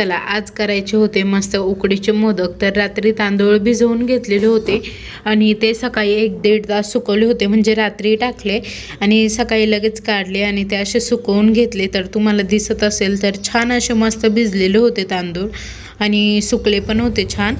चला आज करायचे होते मस्त उकडीचे मोदक. तर रात्री तांदूळ भिजवून घेतलेले होते. आणि ते सकाळी एक दीड तास सुकवले होते म्हणजे रात्री टाकले. आणि सकाळी लगेच काढले आणि ते असे सुकवून घेतले. तर तुम्हाला दिसत असेल तर छान असे मस्त भिजलेले होते तांदूळ. आणि सुकले पण होते छान.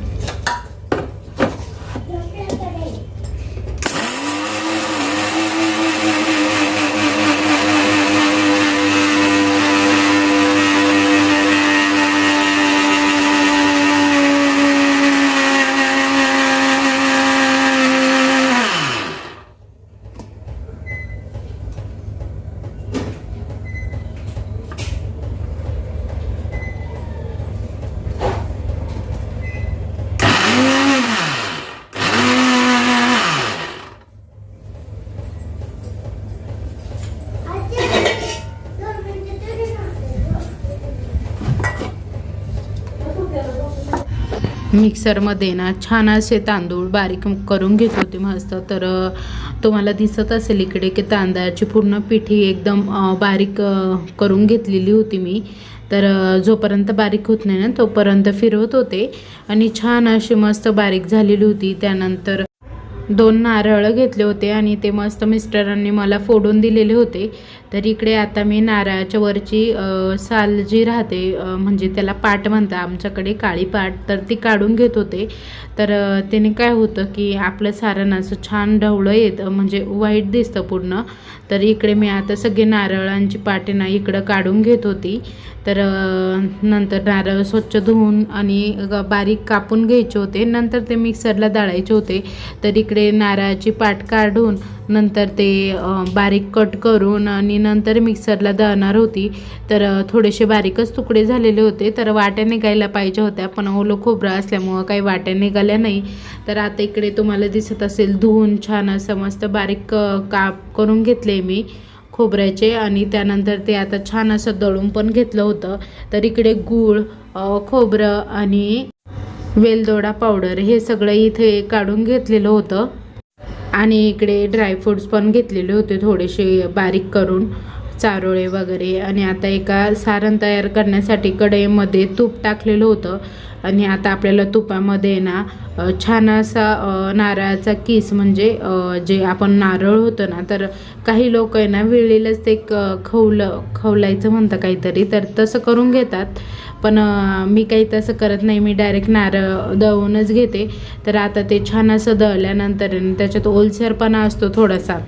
मिक्सरमध्ये ना छान असे तांदूळ बारीक करून घेत होते मस्त. तर तुम्हाला दिसत असेल इकडे की तांदळाची पूर्ण पिठी एकदम बारीक करून घेतलेली होती मी. तर जोपर्यंत बारीक होत नाही ना तोपर्यंत फिरवत होते. आणि छान अशी मस्त बारीक झालेली होती. त्यानंतर दोन नारळ घेतले होते आणि ते मस्त मिस्टरांनी मला फोडून दिलेले होते. तर इकडे आता मी नारळाच्या वरची साल जी राहते म्हणजे त्याला पाट म्हणतात आमच्याकडे काळी पाट तर ती काढून घेत होते. तर त्याने काय होतं की आपलं सारण असं छान ढवळं येतं म्हणजे वाईट दिसतं पूर्ण. तर इकडे मी आता सगळे नारळांची पाटे ना इकडं काढून घेत होती. तर नंतर नारळ स्वच्छ धुवून आणि बारीक कापून घ्यायचे होते. नंतर ते मिक्सरला दळायचे होते. तर इकडे नारळाची पाट काढून नंतर ते बारीक कट करून आणि नंतर मिक्सरला दळणार होती. तर थोडेसे बारीकच तुकडे झालेले होते. तर वाट्या निघायला पाहिजे होत्या पण ओलं खोबरं असल्यामुळं काही वाट्या निघाल्या नाही. तर आता इकडे तुम्हाला दिसत असेल धुवून छान असं मस्त बारीक काप करून घेतले मी खोबऱ्याचे. आणि त्यानंतर ते आता छान असं दळून पण घेतलं होतं. तर इकडे गूळ खोबरं आणि वेलदोडा पावडर हे सगळं इथे काढून घेतलेलं होतं. आणि इकडे ड्रायफ्रूट्स पण घेतलेले होते थोडेसे बारीक करून. चारोळे वगैरे. आणि आता एका सारण तयार करण्यासाठी कढईमध्ये तूप टाकलेलं होतं. आणि आता आपल्याला तुपामध्ये ना छान असा नारळाचा किस म्हणजे जे आपण नारळ होतं ना तर काही लोक आहे ना वेळेलाच ते क खवलं खवलायचं म्हणतं काहीतरी तर तसं करून घेतात. पण मी काही तसं करत नाही. मी डायरेक्ट नारळ दळूनच घेते. तर आता ते छान असं दळल्यानंतर त्याच्यात ओलसरपणा असतो थोडासा.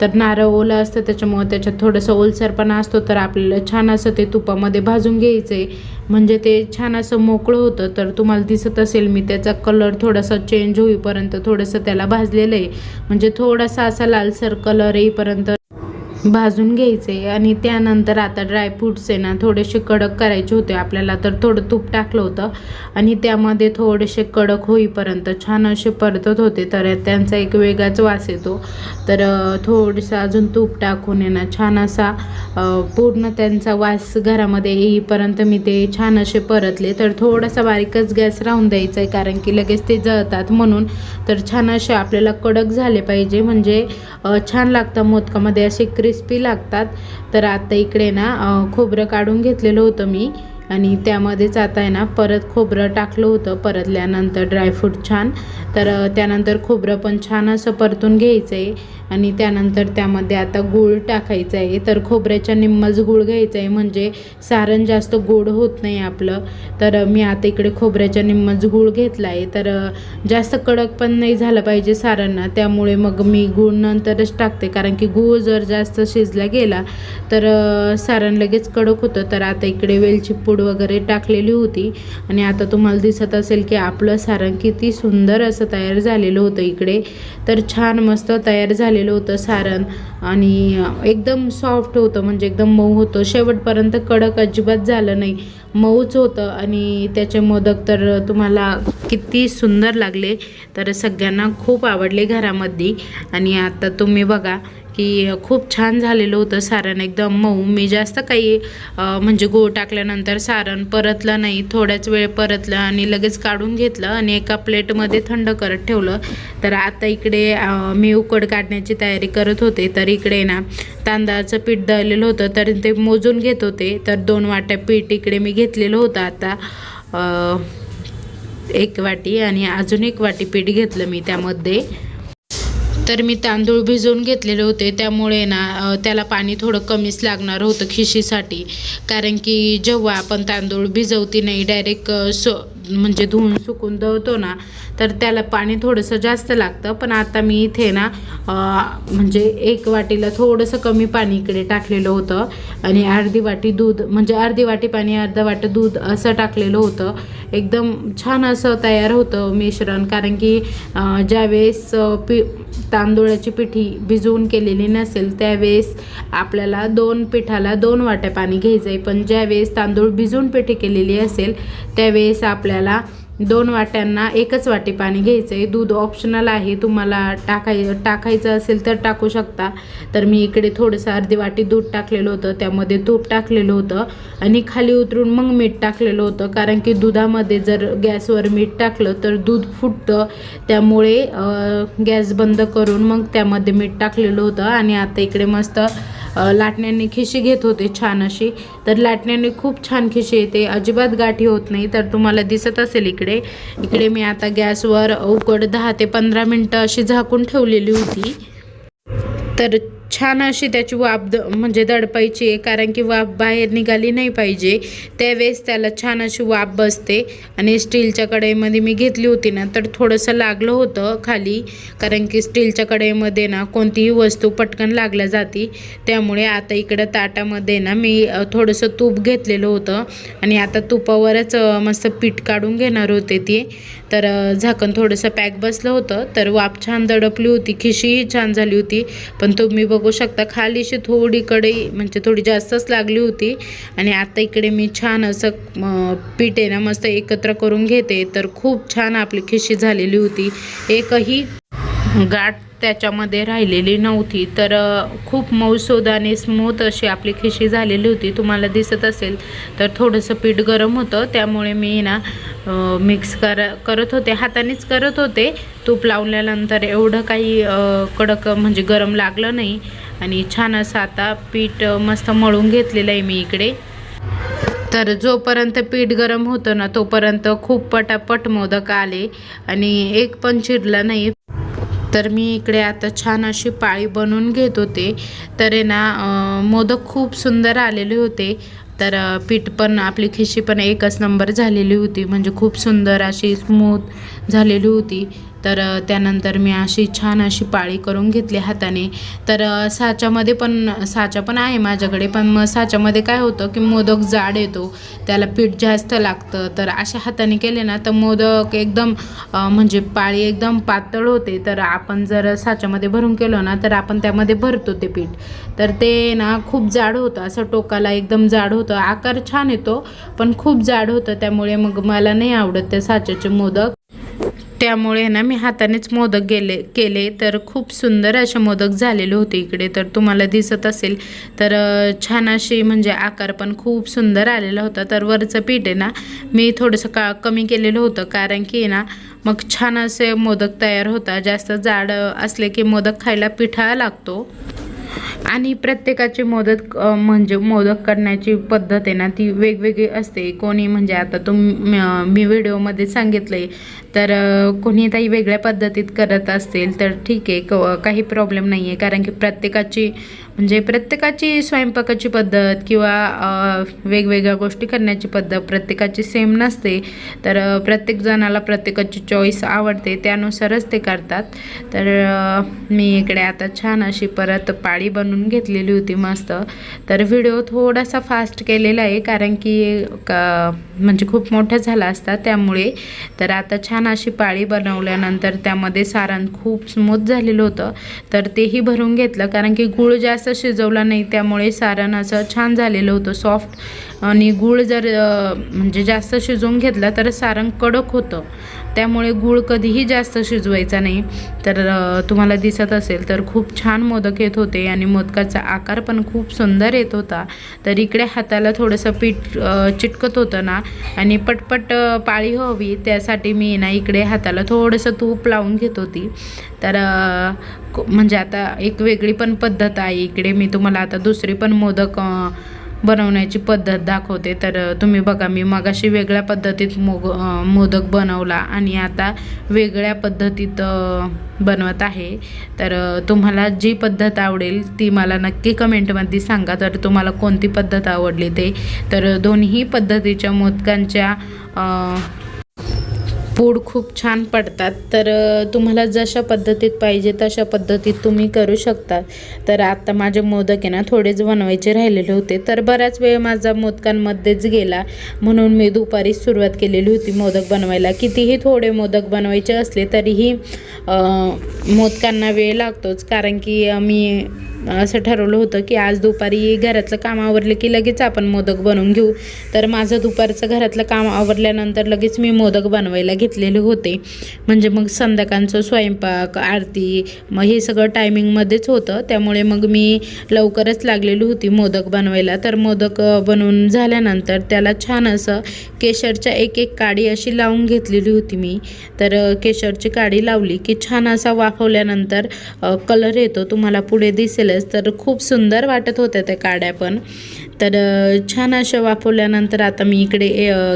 तर नारळ ओलं असतं त्याच्यामुळं त्याच्यात थोडंसं ओलसरपणा असतो. तर आपल्याला छान असं ते तुपामध्ये भाजून घ्यायचं. आहे म्हणजे ते छान असं मोकळं होतं. तर तुम्हाला दिसत असेल मी त्याचा कलर थोडासा चेंज होईपर्यंत थोडंसं त्याला भाजलेलं आहे. म्हणजे थोडासा असा लालसर कलर येईपर्यंत भाजून घ्यायचे आणि त्यानंतर आता ड्रायफ्रूट्स आहे ना थोडेसे कडक करायचे होते आपल्याला तर थोडं तूप टाकलं होतं. आणि त्यामध्ये थोडेसे कडक होईपर्यंत छान असे परतत होते तर त्यांचा एक वेगळाच वास येतो. तर थोडंसं अजून तूप टाकून आहे ना छान असा पूर्ण त्यांचा वास घरामध्ये येईपर्यंत मी ते छान असे परतले. तर थोडासा बारीकच गॅस राहून द्यायचा आहे कारण की लगेच ते जळतात म्हणून. तर छान असे आपल्याला कडक झाले पाहिजे म्हणजे छान लागतं मोदकामध्ये असे क्रिस्पी लागतात. तर आता इकडे ना खोबरं काढून घेतलेलं होतं मी. आणि त्यामध्येच आता आहे ना परत खोबरं टाकलं होतं. परतल्यानंतर ड्रायफ्रूट छान. तर त्यानंतर खोबरं पण छान असं परतून घ्यायचं आहे आणि त्यानंतर त्यामध्ये आता गूळ टाकायचं आहे. तर खोबऱ्याच्या निम्मच गूळ घ्यायचं आहे. म्हणजे सारण जास्त गोड होत नाही आपलं. तर मी आता इकडे खोबऱ्याच्या निम्मच गूळ घेतला आहे. तर जास्त कडक पण नाही झालं पाहिजे सारांना. त्यामुळे मग मी गूळ नंतरच टाकते. कारण की गूळ जर जास्त शिजला गेला तर सारण लगेच कडक होतं. तर आता इकडे वेलची पूड वगैरे टाकलेली होती. आणि आता तुम्हाला दिसत असेल की आपलं सारण किती सुंदर असं तयार झालेलं होतं इकडे. तर छान मस्त तयार झाले झालेलं होतं सारण. आणि एकदम सॉफ्ट होतं म्हणजे एकदम मऊ होतं. शेवटपर्यंत कडक अजिबात झालं नाही. मऊच होतं आणि त्याचे मोदक तर तुम्हाला किती सुंदर लागले. तर सगळ्यांना खूप आवडले घरामध्ये. आणि आता तुम्ही बघा की खूप छान झालेलं होतं सारण एकदम. मऊ. मी जास्त काही म्हणजे गूळ टाकल्यानंतर सारण परतलं नाही. थोड्याच वेळ परतलं आणि लगेच काढून घेतलं आणि एका प्लेटमध्ये थंड करत ठेवलं. तर आता इकडे मी उकड काढण्याची तयारी करत होते. तर इकडे ना तांदळाचं पीठ दळलेलं होतं. तर ते मोजून घेत होते. तर दोन वाट्या पीठ इकडे मी घेतलेलं होतं. आता एक वाटी आणि अजून एक वाटी पीठ घेतलं मी त्यामध्ये. तर मी तांदूळ भिजवून घेतलेले होते. त्यामुळे ना त्याला पाणी थोडं कमीच लागणार होतं खिशीसाठी. कारण की जेव्हा आपण तांदूळ भिजवती नाही डायरेक्ट सो म्हणजे धुवून सुकून दळतो ना तर त्याला पाणी थोडंसं जास्त लागतं. पण आता मी इथे ना म्हणजे एक वाटीला थोडंसं कमी पाणी इकडे टाकलेलं होतं. आणि अर्धी वाटी दूध म्हणजे अर्धी वाटी पाणी अर्धा वाटी दूध असं टाकलेलं होतं. एकदम छान असं तयार होतं मिश्रण. कारण की ज्यावेळेस पी तांदूळाची पिठी भिजवून केलेली नसेल त्यावेळेस आपल्याला दोन पिठाला दोन वाट्या पाणी घ्यायचं आहे पण ज्यावेळेस तांदूळ भिजवून पिठी केलेली असेल त्यावेळेस आपल्याला दोन वाट्यांना एकच वाटी पाणी घ्यायचं आहे दूध ऑप्शनल आहे. तुम्हाला टाकाय टाकायचं असेल तर टाकू शकता. तर मी इकडे थोडंसं अर्धी वाटी दूध टाकलेलं होतं. त्यामध्ये तूप टाकलेलं होतं. आणि खाली उतरून मग मीठ टाकलेलं होतं. कारण की दुधामध्ये जर गॅसवर मीठ टाकलं तर दूध फुटतं. त्यामुळे गॅस बंद करून मग त्यामध्ये मीठ टाकलेलं होतं. आणि आता इकडे मस्त लाटण्याने खिशी घेत होते छान अशी. तर लाटण्याने खूप छान खिशी येते. अजिबात गाठी होत नाही. तर तुम्हाला दिसत असेल इकडे. इकडे मी आता गॅसवर उकड दहा ते पंधरा मिनटं अशी झाकून ठेवलेली होती. तर छान अशी त्याची वाफ द म्हणजे दडपायची आहे कारण की वाफ बाहेर निघाली नाही पाहिजे. त्यावेळेस त्याला छान अशी वाफ बसते. आणि स्टीलच्या कढईमध्ये मी घेतली होती ना तर थोडंसं लागलं होतं खाली कारण की स्टीलच्या कढईमध्ये ना कोणतीही वस्तू पटकन लागल्या जाती. त्यामुळे आता इकडं ताटामध्ये ना मी थोडंसं तूप घेतलेलं होतं. आणि आता तुपावरच मस्त पीठ काढून घेणार होते ती. तर झाकण थोडंसं पॅक बसलं होतं तर वाफ छान दडपली होती खिशीही छान झाली होती. पण तुम्ही बघू शकता खालीशी थोडी कढई म्हणजे थोडी जास्तच लागली होती. आणि आता इकडे मी छान असं पीठ आहे ना मस्त एकत्र करून घेते. तर खूप छान आपली खिशी झालेली होती. एकही गाठ त्याच्यामध्ये राहिलेली नव्हती. तर खूप मऊसोद आणि स्मूथ अशी आपली खिशी झालेली होती. तुम्हाला दिसत असेल तर थोडंसं पीठ गरम होतं. त्यामुळे मी ना मिक्स कर करत होते. हातानेच करत होते. तूप लावल्यानंतर एवढं काही कडक म्हणजे गरम लागलं नाही. आणि छान असं आता पीठ मस्त मळून घेतलेलं आहे मी इकडे. तर जोपर्यंत पीठ गरम होतं ना तोपर्यंत खूप पटापट मोदक आले. आणि एक पण चिरला नाही. तर मी इकडे आता छान अशी पाळी बनवून घेत होते. तर आहे ना मोदक खूप सुंदर आलेले होते. तर पीठ पण आपली खिशी पण एकच नंबर झालेली होती. म्हणजे खूप सुंदर अशी स्मूथ झालेली होती. तर त्यानंतर मी अशी छान अशी पाळी करून घेतली हाताने. तर साच्यामध्ये पण साचा पण आहे माझ्याकडे पण मग साच्यामध्ये काय होतं की मोदक जाड येतो त्याला पीठ जास्त लागतं. तर अशा हाताने केले ना तर मोदक एकदम म्हणजे पाळी एकदम पातळ होते. तर आपण जर साच्यामध्ये भरून केलो ना तर आपण त्यामध्ये भरतो ते पीठ. तर ते ना खूप जाड होतं असं टोकाला एकदम जाड होतं. आकार छान येतो पण खूप जाड होतं. त्यामुळे मग मला नाही आवडत त्या साच्याचे मोदक. त्यामुळे ना मी हातानेच मोदक गेले केले. तर खूप सुंदर असे मोदक झालेले होते इकडे. तर तुम्हाला दिसत असेल. तर छान अशी म्हणजे आकार पण खूप सुंदर आलेला होता. तर वरचं पीठ आहे ना मी थोडंसं का कमी केलेलं होतं. कारण की ना मग छान असे मोदक तयार होता. जास्त जाड असले की मोदक खायला पिठा लागतो. आणि प्रत्येकाची मोदक म्हणजे मोदक करण्याची पद्धत आहे ना ती वेगवेगळी असते. कोणी म्हणजे आता तुम मी व्हिडिओमध्ये सांगितले तर कोणी काही वेगळ्या पद्धतीत करत असतील तर ठीक आहे क काही प्रॉब्लेम नाही आहे कारण की प्रत्येकाची म्हणजे प्रत्येकाची स्वयंपाकाची पद्धत किंवा वेगवेगळ्या गोष्टी करण्याची पद्धत प्रत्येकाची सेम नसते. तर प्रत्येक जणाला प्रत्येकाची चॉईस आवडते त्यानुसारच ते करतात. तर मी इकडे आता छान अशी परत पाळी बनवून घेतलेली होती मस्त. तर व्हिडिओ थोडासा फास्ट केलेला आहे कारण की का म्हणजे खूप मोठा झाला असता त्यामुळे. तर आता छान अशी पाळी बनवल्यानंतर त्यामध्ये सारण खूप स्मूथ झालेलं होतं. तर तेही भरून घेतलं कारण की गूळ जास्त शिजवला नाही त्यामुळे सारण असं छान झालेलं होतं सॉफ्ट आणि गूळ जर म्हणजे जास्त शिजवून घेतला तर सारण कडक होतं. त्यामुळे गूळ कधीही जास्त शिजवायचा नाही. तर तुम्हाला दिसत असेल तर खूप छान मोदक येत होते आणि मोदकाचा आकार पण खूप सुंदर येत होता. तर इकडे हाताला थोडंसं पीठ चिटकत होतं ना आणि पटपट पाळी हवी त्यासाठी मी ना इकडे हाताला थोडंसं तूप लावून घेत होती. तर म्हणजे आता एक वेगळी पण पद्धत आहे. इकडे मी तुम्हाला आता दुसरी पण मोदक बनवण्याची पद्धत दाखवते. तर तुम्ही बघा मी मगाशी वेगळ्या पद्धतीत मोग मोदक बनवला आणि आता वेगळ्या पद्धतीत बनवत आहे. तर तुम्हाला जी पद्धत आवडेल ती मला नक्की कमेंटमध्ये सांगा. तर तुम्हाला कोणती पद्धत आवडली ते? तर दोन्ही पद्धतीच्या मोदकांच्या पूड खूप छान पडतात. तर तुम्हाला जशा पद्धतीत पाहिजे तशा पद्धतीत तुम्ही करू शकता तर आता माझे मोदक आहे ना थोडेच बनवायचे राहिलेले होते. तर बराच वेळ माझा मोदकांमध्येच गेला. म्हणून मी दुपारी सुरुवात केलेली होती मोदक बनवायला. कितीही थोडे मोदक बनवायचे असले तरीही मोदकांना वेळ लागतोच. कारण की मी असं ठरवलं होतं की आज दुपारी घरातलं काम आवरलं की लगेच आपण मोदक बनवून घेऊ. तर माझं दुपारचं घरातलं काम आवरल्यानंतर लगेच मी मोदक बनवायला घेतलेले होते. म्हणजे मग संध्याकाळचं स्वयंपाक आरती मग हे सगळं टायमिंगमध्येच होतं. त्यामुळे मग मी लवकरच लागलेली होती मोदक बनवायला. तर मोदक बनवून झाल्यानंतर त्याला छान असं केशरच्या एक एक काडी अशी लावून घेतलेली होती मी. तर केशरची काडी लावली की छान असा वाफवल्यानंतर कलर येतो तुम्हाला पुढे दिसेलच. तर खूप सुंदर वाटत होत्या त्या काड्या पण. तर छान अशा वाफवल्यानंतर आता मी इकडे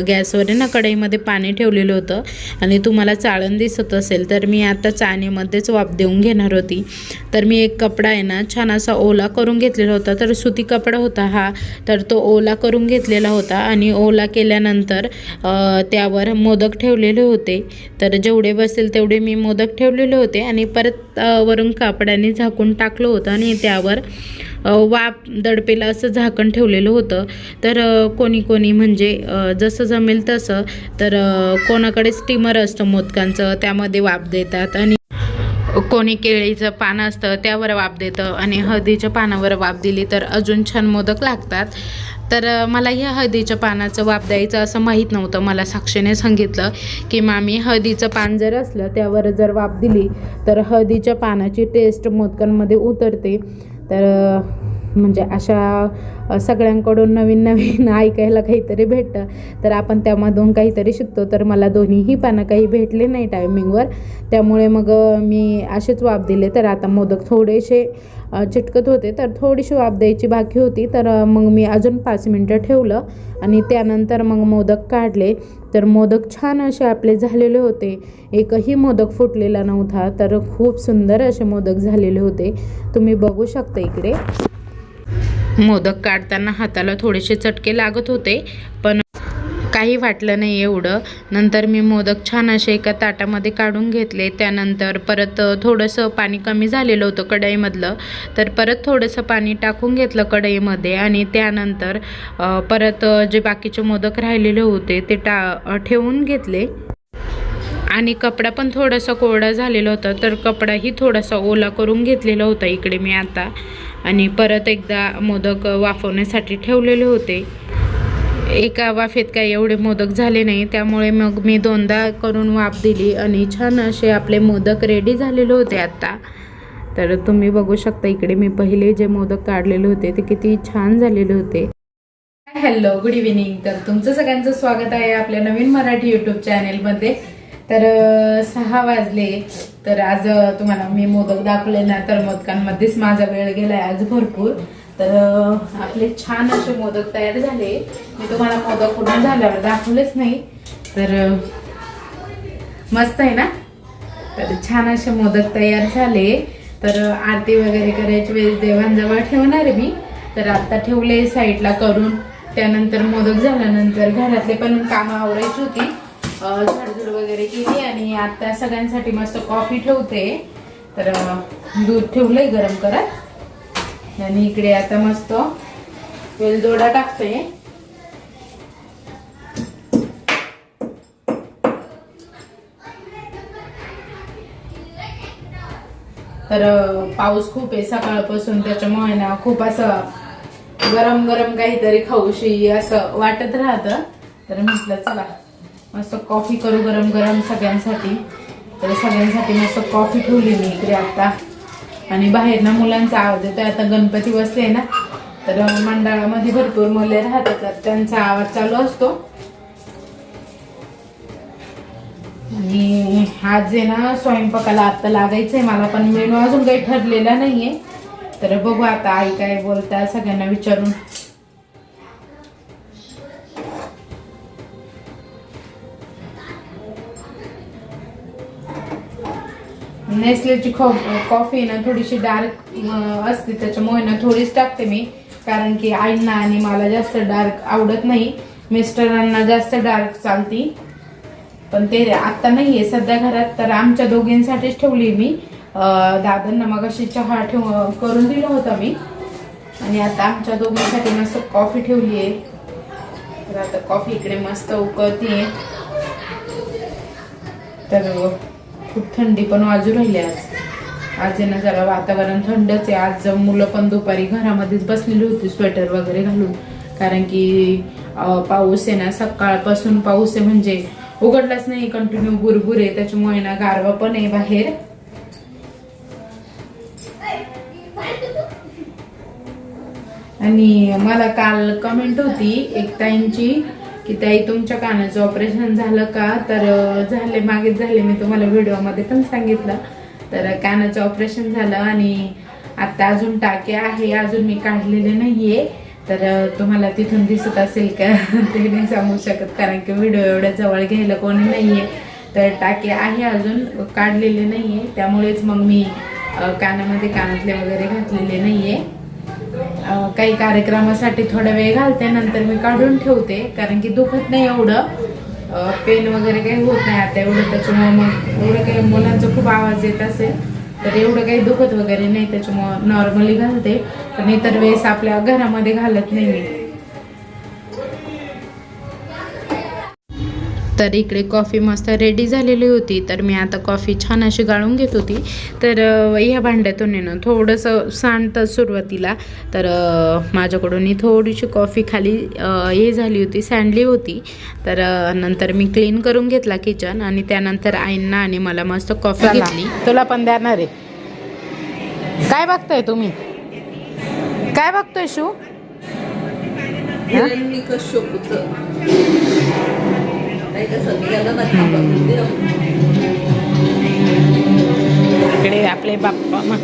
गॅसवर आहे ना कढईमध्ये पाणी ठेवलेलं होतं आणि तुम्हाला चाळण दिसत असेल तर मी आता चाळणीमध्येच वाफ देऊन घेणार होती. तर मी एक कपडा आहे ना छान असा ओला करून घेतलेला होता. तर सुती कपडा होता हा तर तो ओला करून घेतलेला होता आणि ओला केल्यानंतर त्यावर मोदक ठेवलेले होते. तर जेवढे बसेल तेवढे मी मोदक ठेवलेले होते आणि परत वरून कापडाने झाकून टाकलं होतं आणि त्यावर वाप वाफ असं झाकण ठेवलेलं होतं. तर कोणी कोणी म्हणजे जसं जमेल तसं तर कोणाकडे स्टीमर असतं मोदकांचं त्यामध्ये वाफ देतात आणि कोणी केळीचं पान असतं त्यावर वाफ देतं आणि हळदीच्या पानावर वाफ दिली तर अजून छान मोदक लागतात. तर मला ह्या हळदीच्या पानाचं वाफ द्यायचं असं माहीत नव्हतं. मला साक्षीने सांगितलं की मामी हळदीचं पान जर असलं त्यावर जर वाफ दिली तर हळदीच्या पानाची टेस्ट मोदकांमध्ये उतरते. तर म्हणजे अशा सगळ्यांकडून नवीन नवीन ऐकायला काहीतरी भेटतं. तर आपण त्यामधून काहीतरी शिकतो. तर मला दोन्हीही पानं काही भेटले नाही टायमिंगवर त्यामुळे मग मी असेच वाफ दिले. तर आता मोदक थोडेसे चिटकत होते. तर थोडीशी वाफ द्यायची बाकी होती. तर मग मी अजून पाच मिनटं ठेवलं. आणि त्यानंतर मग मोदक काढले. तर मोदक छान असे आपले झालेले होते. एकही मोदक फुटलेला नव्हता. तर खूप सुंदर असे मोदक झालेले होते. तुम्ही बघू शकता इकडे. मोदक काढताना हाताला थोडेसे चटके लागत होते पण काही वाटलं नाही एवढं. नंतर मी मोदक छान असे एका ताटामध्ये काढून घेतले. त्यानंतर परत थोडंसं पाणी कमी झालेलं होतं कढईमधलं. तर परत थोडंसं पाणी टाकून घेतलं कढईमध्ये आणि त्यानंतर परत जे बाकीचे मोदक राहिलेले होते ते टा ठेवून घेतले. आणि कपडा पण थोडासा कोरडा झालेला होता तर कपडाही थोडासा ओला करून घेतलेला होता इकडे मी आता. आणि परत एकदा मोदक वाफवण्यासाठी ठेवलेले होते. एका वाफेत काही एवढे मोदक झाले नाही त्यामुळे मग मी दोनदा करून वाफ दिली आणि छान असे आपले मोदक रेडी झालेले होते आत्ता तर तुम्ही बघू शकता इकडे मी पहिले जे मोदक काढलेले होते ते किती छान झालेले होते. हॅलो गुड इव्हिनिंग तर तुमचं सगळ्यांचं स्वागत आहे आपल्या नवीन मराठी युट्यूब चॅनेलमध्ये तर सहा वाजले. तर आज तुम्हाला मी मोदक दाखवले ना तर मोदकांमध्येच माझा वेळ गेलाय आज भरपूर. तर आपले छान असे मोदक तयार झाले. मी तुम्हाला मोदक पूर्ण झाल्यावर दाखवलेच नाही. तर मस्त आहे ना? तर छान असे मोदक तयार झाले. तर आरती वगैरे करायची वेळेस देवांजवळ ठेवणार आहे मी. तर आता ठेवले साईडला करून. त्यानंतर मोदक झाल्यानंतर घरातले पण कामं आवरायची होती. झाडझूड वगैरे केली आणि आता सगळ्यांसाठी मस्त कॉफी ठेवते. तर दूध ठेवलंय गरम करत. आणि इकडे आता मस्त वेलदोडा टाकते. तर पाऊस खूप आहे सकाळपासून त्याच्यामुळे ना खूप असं गरम गरम काहीतरी खाऊशी असं वाटत राहतं. तर म्हटलं चला. मस्त कॉफी करू गरम गरम सगळ्यांसाठी. तर सगळ्यांसाठी मस्त कॉफी ठेवली मी इकडे आता. आणि बाहेर ना मुलांचा आवाज येतो आता गणपती बसले ना तर मंडळामध्ये भरपूर मुले राहतात तर त्यांचा आवाज चालू असतो. आणि आज आहे ना स्वयंपाकाला आता लागायचंय. मला पण मेनू अजून काही ठरलेला नाहीये. तर बघू आता आई काय बोलता सगळ्यांना विचारून. नेसलेची खो कॉफी ना थोडीशी डार्क असते त्याच्यामुळे ना थोडीच टाकते मी. कारण की आईंना आणि मला जास्त डार्क आवडत नाही. मिस्टरांना जास्त डार्क चालती. पण ते आत्ता नाही आहे सध्या घरात तर आमच्या दोघींसाठीच ठेवली मी. दादांना मग अशी चहा ठेव करून दिला होता मी. आणि आता आमच्या दोघींसाठी मस्त कॉफी ठेवली आहे. तर आता कॉफी इकडे मस्त उकळते तर खूप थंडी पण वाजू राहिली आज. आज आहे ना जरा वातावरण थंडच आहे. आज मुलं पण दुपारी घरामध्येच बसलेली होती स्वेटर वगैरे घालून. कारण की पाऊस आहे ना सकाळपासून पाऊस आहे म्हणजे उघडलाच नाही कंटिन्यू बुरबुर आहे. त्याच्यामुळे ना गारवा पण आहे बाहेर. आणि मला काल कमेंट होती एक ताईंची की ताई तुमच्या कानाचं ऑपरेशन झालं का? तर झाले मागेच झाले. मी तुम्हाला व्हिडिओमध्ये पण सांगितलं. तर कानाचं ऑपरेशन झालं आणि आत्ता अजून टाके आहे. अजून मी काढलेले नाहीये. तर तुम्हाला तिथून दिसत असेल का? ते नाही सांगू शकत कारण की व्हिडिओ एवढ्या जवळ घ्यायला कोणी नाहीये. तर टाके आहे अजून काढलेले नाहीये. त्यामुळेच मग मी कानामध्ये कानातले वगैरे घातलेले नाही आहे काही कार्यक्रमासाठी थोडा वेळ घालते नंतर मी काढून ठेवते. कारण की दुखत नाही एवढं. पेन वगैरे काही होत नाही आता एवढं. त्याच्यामुळे मग एवढं काही मुलांचा खूप आवाज येत असेल तर एवढं काही दुखत वगैरे नाही. त्याच्यामुळं नॉर्मली घालते. पण इतर वेळेस आपल्या घरामध्ये घालत नाही मी. तर इकडे कॉफी मस्त रेडी झालेली होती. तर मी आता कॉफी छान अशी गाळून घेत होती. तर ह्या भांड्यातून ना थोडंसं सांडतं सुरुवातीला. तर माझ्याकडून ही थोडीशी कॉफी खाली हे झाली होती सांडली होती. तर नंतर मी क्लीन करून घेतला किचन आणि त्यानंतर आईंना आणि मला मस्त कॉफी घेतली. तुला पण देणार आहे. काय बघताय तुम्ही? काय बघतोय शू? नाही इकडे आपले बाप्पा मग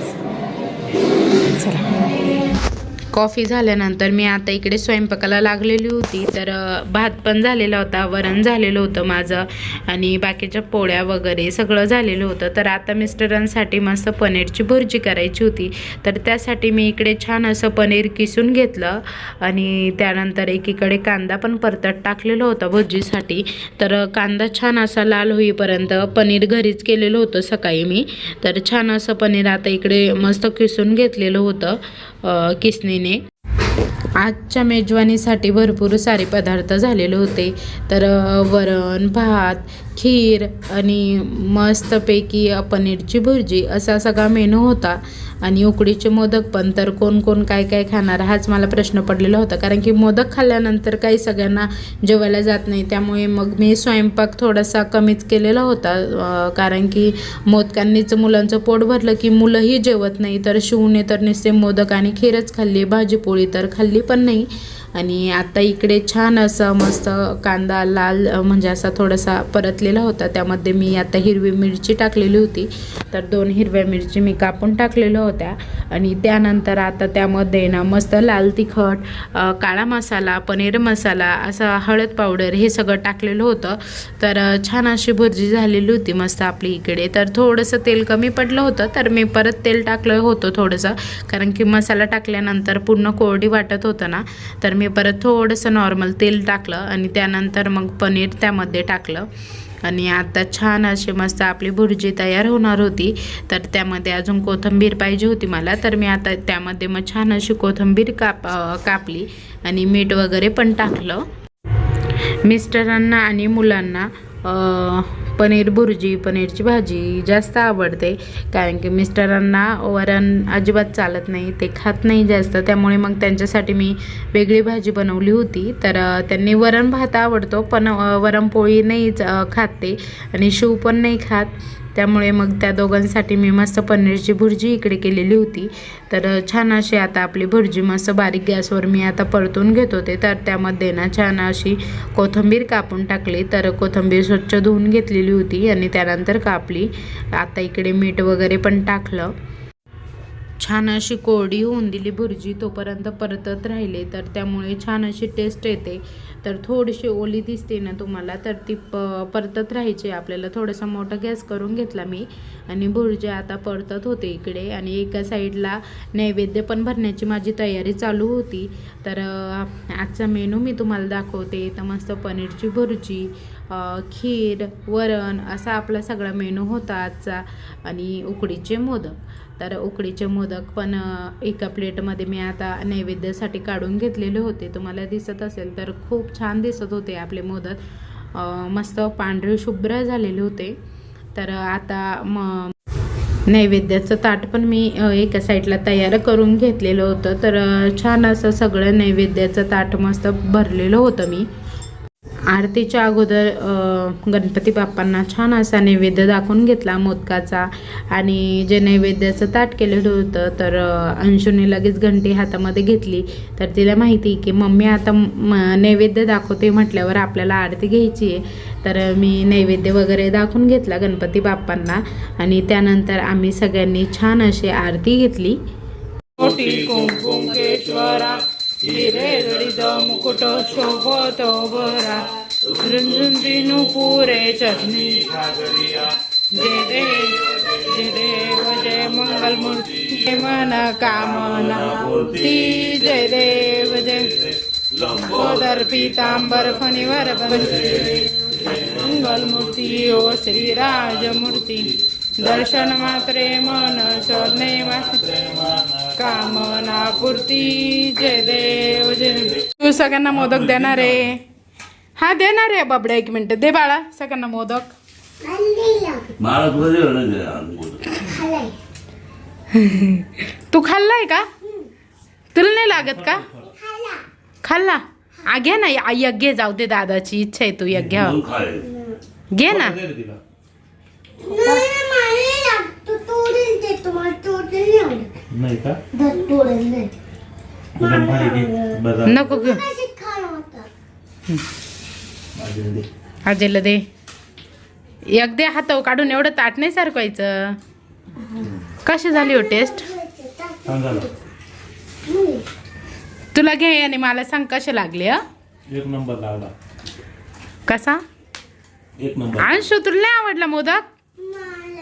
कॉफी झाल्यानंतर मी आता इकडे स्वयंपाकाला लागलेली होती तर भात पण झालेला होता वरण झालेलं होतं माझं आणि बाकीच्या पोळ्या वगैरे सगळं झालेलं होतं. तर आता मिस्टरांसाठी मस्त पनीरची भुर्जी करायची होती. तर त्यासाठी मी इकडे छान असं पनीर किसून घेतलं आणि त्यानंतर एकीकडे कांदा पण परतत टाकलेलं होतं भुर्जीसाठी. तर कांदा छान असा लाल होईपर्यंत पनीर घरीच केलेलं होतं सकाळी मी. तर छान असं पनीर आता इकडे मस्त किसून घेतलेलं होतं. किसनीने आजच्या मेजवानीसाठी भरपूर सारे पदार्थ झालेले होते. तर वरण भात खीर आणि मस्तपैकी पनीरची भुर्जी असा सगळा मेनू होता. आणि उकडीचे मोदक पण. तर कोण कोण काय काय खाणार हाच मला प्रश्न पडलेला होता. कारण की मोदक खाल्ल्यानंतर काही सगळ्यांना जेवायला जात नाही. त्यामुळे मग मी स्वयंपाक थोडासा कमीच केलेला होता. कारण की मोदकांनीच मुलांचं पोट भरलं की मुलंही जेवत नाही. तर शिवणे तर नुसते मोदक आणि खीरच खाल्ली भाजीपोळी तर खाल्ली. पण नाही. आणि आता इकडे छान असं मस्त कांदा लाल म्हणजे असा थोडासा परतलेला होता. त्यामध्ये मी आता हिरवी मिरची टाकलेली होती. तर दोन हिरव्या मिरची मी कापून टाकलेल्या होत्या. आणि त्यानंतर आता त्यामध्ये ना मस्त लाल तिखट काळा मसाला पनीर मसाला असा हळद पावडर हे सगळं टाकलेलं होतं. तर छान अशी भुर्जी झालेली होती मस्त आपली इकडे. तर थोडंसं तेल कमी पडलं होतं तर मी परत तेल टाकलं होतं थोडंसं. कारण की मसाला टाकल्यानंतर पूर्ण कोरडी वाटत होतं ना. तर मी परत थोडंसं नॉर्मल तेल टाकलं आणि त्यानंतर मग पनीर त्यामध्ये टाकलं. आणि आता छान अशी मस्त आपली भुर्जी तयार होणार होती. तर त्यामध्ये अजून कोथिंबीर पाहिजे होती मला. तर मी आता त्यामध्ये मग छान अशी कोथिंबीर काप कापली आणि मीठ वगैरे पण टाकलं. मिस्टरांना आणि मुलांना पनीर भुर्जी पनीरची भाजी जास्त आवडते. कारण की मिस्टरांना वरण अजिबात चालत नाही ते खात नाही जास्त. त्यामुळे मग त्यांच्यासाठी मी वेगळी भाजी बनवली होती. तर त्यांनी वरण भात आवडतो पण वरणपोळी नाहीच खात ते. आणि शिव पण नाही खात. त्यामुळे मग त्या दोघांसाठी मी मस्त पनीरची भुर्जी इकडे केलेली होती. तर छान अशी आता आपली भुर्जी मस्त बारीक गॅसवर मी आता परतून घेत होते. तर त्यामध्ये ना छान अशी कोथिंबीर कापून टाकली. तर कोथिंबीर स्वच्छ धुवून घेतलेली होती आणि त्यानंतर कापली. आता इकडे मीठ वगैरे पण टाकलं. छान अशी कोरडी होऊन दिली भुर्जी तोपर्यंत परतत राहिले. तर त्यामुळे छान अशी टेस्ट येते. तर थोडीशी ओली दिसते ना तुम्हाला तर ती प परतत राहायची आपल्याला. थोडासा मोठा गॅस करून घेतला मी आणि भुर्जी आता परतत होते इकडे आणि एका साईडला नैवेद्य पण भरण्याची माझी तयारी चालू होती. तर आजचा मेनू मी तुम्हाला दाखवते. तर मस्त पनीरची भुर्जी खीर वरण असा आपला सगळा मेनू होता आजचा आणि उकडीचे मोदक. तर उकडीचे मोदक पण एका प्लेटमध्ये मी आता नैवेद्यासाठी काढून घेतलेले होते. तुम्हाला दिसत असेल तर खूप छान दिसत होते आपले मोदक. मस्त पांढरे शुभ्र झालेले होते. तर आता म नैवेद्याचं ताट पण मी एका साईडला तयार करून घेतलेलं होतं. तर छान असं सगळं नैवेद्याचं ताट मस्त भरलेलं होतं मी. आरतीच्या अगोदर गणपती बाप्पांना छान असा नैवेद्य दाखवून घेतला मोदकाचा. आणि जे नैवेद्याचं ताट केलेलं होतं तर अंशुने अंशूने लगेच घंटी हातामध्ये घेतली. तर तिला माहिती की मम्मी आता म नैवेद्य दाखवते म्हटल्यावर आपल्याला आरती घ्यायची आहे. तर मी नैवेद्य वगैरे दाखवून घेतला गणपती बाप्पांना. आणि त्यानंतर आम्ही सगळ्यांनी छान अशी आरती घेतली. हिरे जडित मुकुट शोभतो बरा रुंजुंदी नुपुरे चरणी जय देव जय देव जय मंगल मूर्ती मन कामना मूर्ती जय देव जय। सोदर पीतांबर फणीवर मंगल मूर्ती ओ श्रीराज मूर्ती दर्शन मात्रे मन शोधणे कामना पूर्ती जय देव जय तू सगळ्यांना मोदक देणार आहे. हा देणार आहे बाबड्या एक मिनिट. दे बाळा सगळ्यांना मोदक. मला तुला दे ना ते खाल्लाय का? तुला नाही लागत का? खाल्ला. आ घे ना आ, एक घे जाऊ दे दादाची इच्छा आहे तू एक घ्या खाय घे ना. नाही का? एकदम भारी घे बरं नको घेऊ. दे. आजीला दे. एक दे हातावर काढून एवढं ताट नाही सारखवायचं कशी झाली हो टेस्ट? छान झालं तुला घे आणि मला सांग कसे लागले ह? एक नंबर लागला. कसा? एक नंबर. अंशू तुला नाही आवडला मोदक?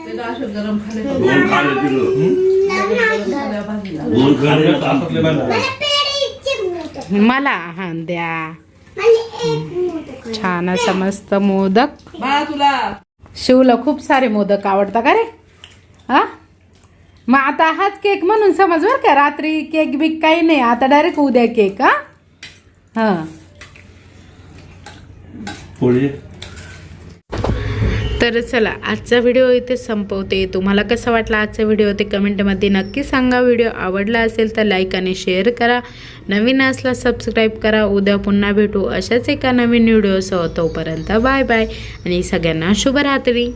त्याला असं गरम खाले दोन खाले किलो खाल्या भाजीला. दोन खाले तासातले बरं. मला हा द्या. छान असा मस्त मोदक. बाळा तुला. शिवला खूप सारे मोदक आवडता का रे? हा? मग आता हाच केक म्हणून समज बरं का रात्री केक बिक काही नाही आता डायरेक्ट उद्या केक हा? हा. पोळी? तर चला आजचा व्हिडिओ इथे संपवते. तुम्हाला कसा वाटला आजचा व्हिडिओ ते कमेंटमध्ये नक्की सांगा. व्हिडिओ आवडला असेल तर लाईक आणि शेअर करा. नवीन असला सबस्क्राईब करा. उद्या पुन्हा भेटू अशाच एका नवीन व्हिडिओसह. तोपर्यंत बाय बाय आणि सगळ्यांना शुभरात्री.